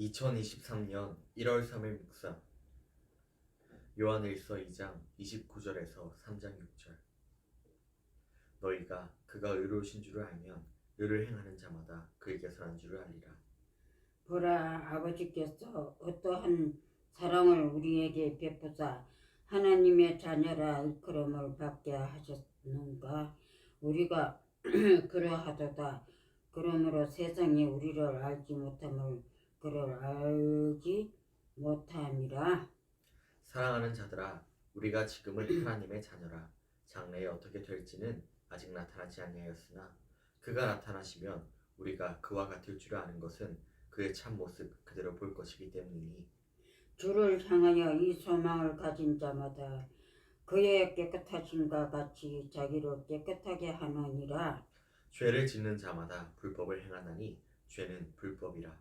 2023년 1월 3일 묵상. 요한일서 2장 29절에서 3장 6절. 너희가 그가 의로우신 줄을 알면 의를 행하는 자마다 그에게서 난 줄을 알리라. 보라 아버지께서 어떠한 사랑을 우리에게 베푸사 하나님의 자녀라 일컬음을 받게 하셨는가? 우리가 그러하도다. 그러므로 세상이 우리를 알지 못함을 그를 알지 못함이라. 사랑하는 자들아 우리가 지금은 하나님의 자녀라. 장래에 어떻게 될지는 아직 나타나지 아니하였으나 그가 나타나시면 우리가 그와 같을 줄 아는 것은 그의 참 모습 그대로 볼 것이기 때문이니. 주를 향하여 이 소망을 가진 자마다 그의 깨끗하심과 같이 자기를 깨끗하게 하느니라. 죄를 짓는 자마다 불법을 행하나니 죄는 불법이라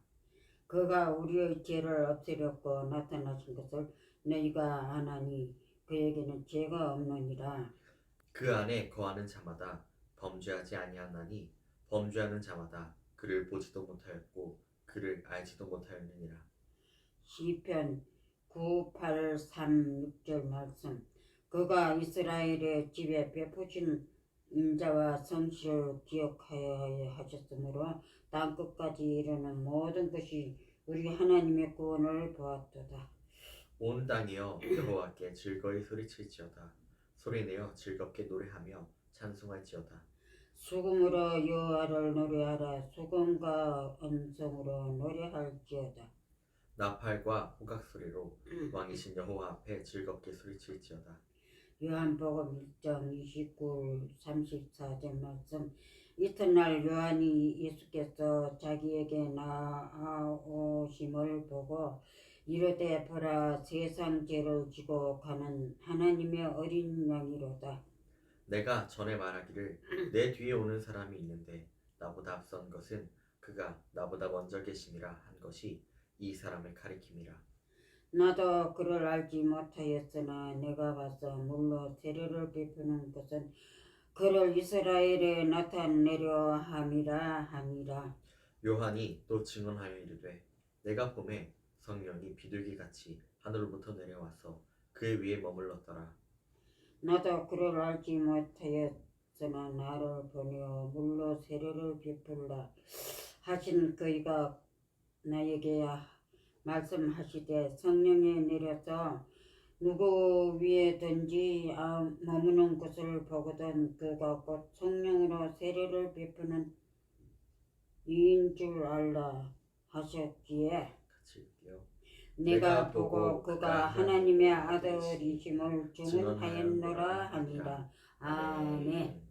그가 우리의 죄를 없애려고 나타나신 것을 너희가 아나니 그에게는 죄가 없느니라. 그 안에 거하는 자마다 범죄하지 아니하나니 범죄하는 자마다 그를 보지도 못하였고 그를 알지도 못하였느니라. 시편 9, 8, 3, 6절 말씀. 그가 이스라엘의 집에 베푸신 인자와 성실을 기억하여 하셨으므로 땅 끝까지 이르는 모든 것이 우리 하나님의 구원을 보았도다. 온 땅이여 여호와께 즐거이 소리칠지어다. 소리내어 즐겁게 노래하며 찬송할지어다. 수금으로 여호와를 노래하라. 수금과 음성으로 노래할지어다. 나팔과 호각 소리로 왕이신 여호와 앞에 즐겁게 소리칠지어다 요한복음 1장 29, 34절 말씀. 이튿날 요한이 예수께서 자기에게 나아오심을 보고 이르되 보라 세상 죄를 지고 가는 하나님의 어린 양이로다. 내가 전에 말하기를 내 뒤에 오는 사람이 있는데 나보다 앞선 것은 그가 나보다 먼저 계심이라 한 것이 이 사람을 가리킴이라 나도 그를 알지 못하였으나 내가 봐서 물로 세례를 베푸는 것은 그를 이스라엘에 나타내려 함이라 함이라. 요한이 또 증언하여 이르되 내가 봄에 성령이 비둘기 같이 하늘로부터 내려와서 그의 위에 머물렀더라. 나도 그를 알지 못하였으나 나를 보내어 물로 세례를 베풀라 하신 그이가 나에게 말씀하시되 성령이 내려서 누구 위에든지 아, 머무는 것을 보거든 그가 곧 성령으로 세례를 베푸는 이인 줄 알라 하셨기에 내가 보고 그가 하나님의 아들이심을 증언하였노라 하니라. 아멘